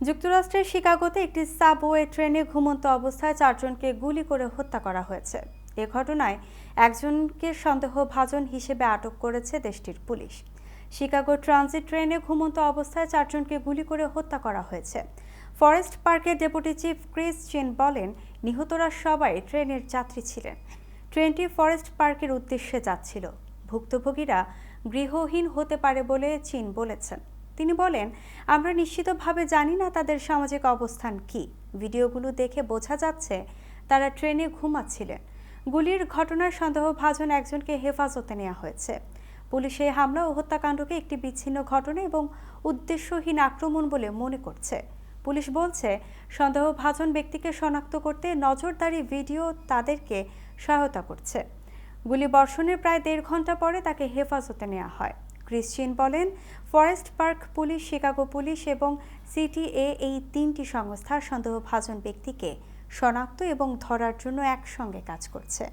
যুক্তরাষ্ট্রের শিকাগোতে একটি সাবওয়ে ট্রেনে ঘুমন্ত অবস্থায় চারজনকে গুলি করে হত্যা করা হয়েছে। এ ঘটনায় একজনকে সন্দেহভাজন হিসেবে আটক করেছে দেশটির পুলিশ। শিকাগো ট্রানজিট ট্রেনে ঘুমন্ত অবস্থায় চারজনকে গুলি করে হত্যা করা হয়েছে। ফরেস্ট পার্কের ডেপুটি চিফ ক্রিস চিন বলেন, নিহতরা সবাই ট্রেনের যাত্রী ছিলেন। ট্রেনটি ফরেস্ট পার্কের উদ্দেশ্যে যাচ্ছিল। ভুক্তভোগীরা গৃহহীন হতে পারে বলে চীন বলেছেন তিনি বলেন, আমরা নিশ্চিতভাবে জানি না তাদের সামাজিক অবস্থান কি। ভিডিওগুলো দেখে বোঝা যাচ্ছে তারা ট্রেনে ঘুমাচ্ছিলেন। গুলির ঘটনার সন্দেহভাজন একজনকে হেফাজতে নেওয়া হয়েছে। পুলিশ এই হামলা ও হত্যাকাণ্ডকে একটি বিচ্ছিন্ন ঘটনা এবং উদ্দেশ্যহীন আক্রমণ বলে মনে করছে। পুলিশ বলছে, সন্দেহভাজন ব্যক্তিকে শনাক্ত করতে নজরদারি ভিডিও তাদেরকে সহায়তা করছে। গুলি বর্ষণের প্রায় দেড় ঘণ্টা পরে তাকে হেফাজতে নেওয়া হয়। ক্রিশ্চিয়ান বলেন, forest park police, Chicago police এবং সিটিএ এই তিনটি সংস্থা সন্দেহভাজন ব্যক্তিকে শনাক্ত এবং ধরার জন্য একসঙ্গে কাজ করছে।